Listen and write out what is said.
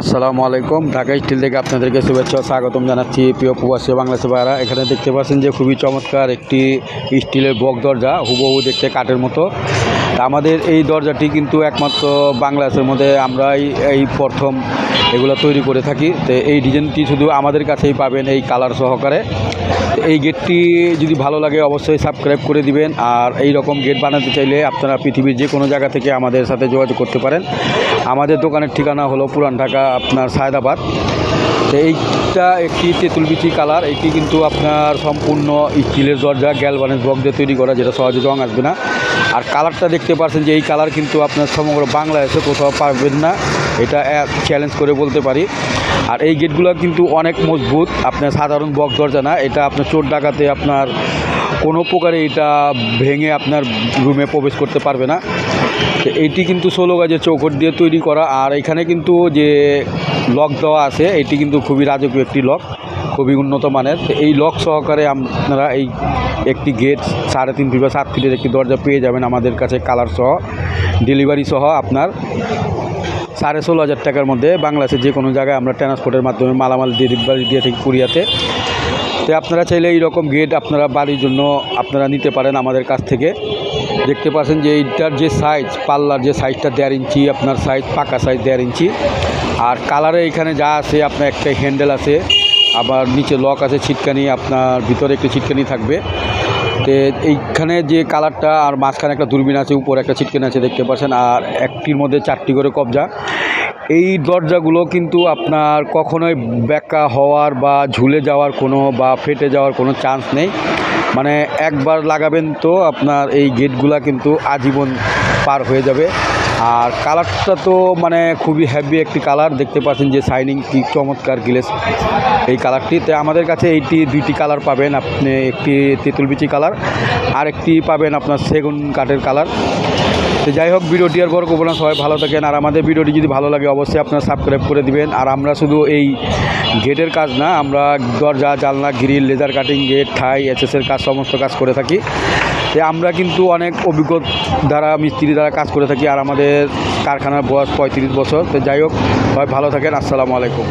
আসসালামু আলাইকুম। ঢাকা স্টিল থেকে আপনাদেরকে শুভেচ্ছা স্বাগতম জানাচ্ছি প্রিয় প্রবাসী বাংলাদেশি ভাইরা এখানে দেখতে পাচ্ছেন যে খুবই চমৎকার একটি স্টিলের বক দরজা, হুবহু দেখতে কাঠের মতো। আমাদের এই দরজাটি কিন্তু একমাত্র বাংলাদেশের মধ্যে আমরাই এই প্রথম এগুলো তৈরি করে থাকি। তো এই ডিজাইনটি শুধু আমাদের কাছেই পাবেন এই কালার সহকারে। এই গেটটি যদি ভালো লাগে অবশ্যই সাবস্ক্রাইব করে দিবেন। আর এই রকম গেট বানাতে চাইলে আপনারা পৃথিবীর যে কোনো জায়গা থেকে আমাদের সাথে যোগাযোগ করতে পারেন। আমাদের দোকানের ঠিকানা হলো পুরান ঢাকা, আপনার সায়দাবাদ। তো এইটা একটি তেঁতুলবিচি কালার। এটি কিন্তু আপনার সম্পূর্ণ স্টিলের দরজা গ্যালবানের ব্লক দিয়ে তৈরি করা, যেটা সহজে রং আসবে না। আর কালারটা দেখতে পাচ্ছেন যে এই কালার কিন্তু আপনার সমগ্র বাংলাদেশে কোথাও পারবেন না। এটা চ্যালেঞ্জ করে বলতে পারি। আর এই গেটগুলো কিন্তু অনেক মজবুত। আপনার সাধারণ বক দরজা না। এটা আপনার চোর ডাকাতে আপনার কোনো প্রকারে এটা ভেঙে আপনার রুমে প্রবেশ করতে পারবে না। তো এইটি কিন্তু ষোলো গাজের চৌকট দিয়ে তৈরি করা। আর এখানে কিন্তু যে লক দেওয়া আছে, এটি কিন্তু খুবই রাজকীয় একটি লক, খুবই উন্নত মানের। এই লক সহকারে আপনারা এই একটি গেট সাড়ে তিন ফিট বা সাত ফিটের একটি দরজা পেয়ে যাবেন আমাদের কাছে কালার সহ, ডেলিভারি সহ আপনার। সাড়ে ষোলো হাজার টাকার মধ্যে বাংলাদেশের যে কোনো জায়গায় আমরা ট্রান্সপোর্টের মাধ্যমে মালামাল ডেলিভারি দিয়ে থাকি কুরিয়াতে। তো আপনারা চাইলে এই রকম গেট আপনারা বাড়ির জন্য আপনারা নিতে পারেন আমাদের কাছ থেকে। দেখতে পাচ্ছেন যে এইটার যে সাইজ পাল্লার যে সাইজটা দেড় ইঞ্চি, আপনার সাইজ পাকা সাইজ দেড় ইঞ্চি। আর কালারে এখানে যা আছে, আপনার একটা হ্যান্ডেল আছে, আবার নিচে লক আছে, ছিটকানি, আপনার ভিতরে একটি ছিটকানি থাকবে। তো এইখানে যে কালারটা আর মাঝখানে একটা দূরবীন আছে, উপরে একটা ছিটকানি আছে, দেখতে পাচ্ছেন। আর একটির মধ্যে চারটি করে কবজা। এই দরজাগুলো কিন্তু আপনার কখনোই ব্যাকা হওয়ার বা ঝুলে যাওয়ার কোনো বা ফেটে যাওয়ার কোনো চান্স নেই। মানে একবার লাগাবেন তো আপনার এই গেটগুলা কিন্তু আজীবন পার হয়ে যাবে। আর কালারটা তো মানে খুবই হ্যাভি একটি কালার দেখতে পাচ্ছেন যে শাইনিং কি চমৎকার গিলেস এই কালারটি তো আমাদের কাছে এইটি দুইটি কালার পাবেন। আপনি একটি তেঁতুল তেঁতুলবিচি কালার আর একটি পাবেন আপনার সেগুন কাঠের কালার তো যাই হোক, ভিডিওটি আর বড় করব না। সবাই ভালো থাকেন। আর আমাদের ভিডিওটি যদি ভালো লাগে, অবশ্যই আপনারা সাবস্ক্রাইব করে দিবেন। আর আমরা শুধু এই গেটের কাজ না, আমরা দরজা, জানলা গ্রিল লেজার কাটিং গেট ঠাই এসএসের কাজ, সমস্ত কাজ করে থাকি। তো আমরা কিন্তু অনেক অভিজ্ঞ দ্বারা, মিস্ত্রি দ্বারা কাজ করে থাকি। আর আমাদের কারখানার বয়স পঁয়ত্রিশ বছর। তো যাই হোক ভালো থাকেন। আসসালামু আলাইকুম।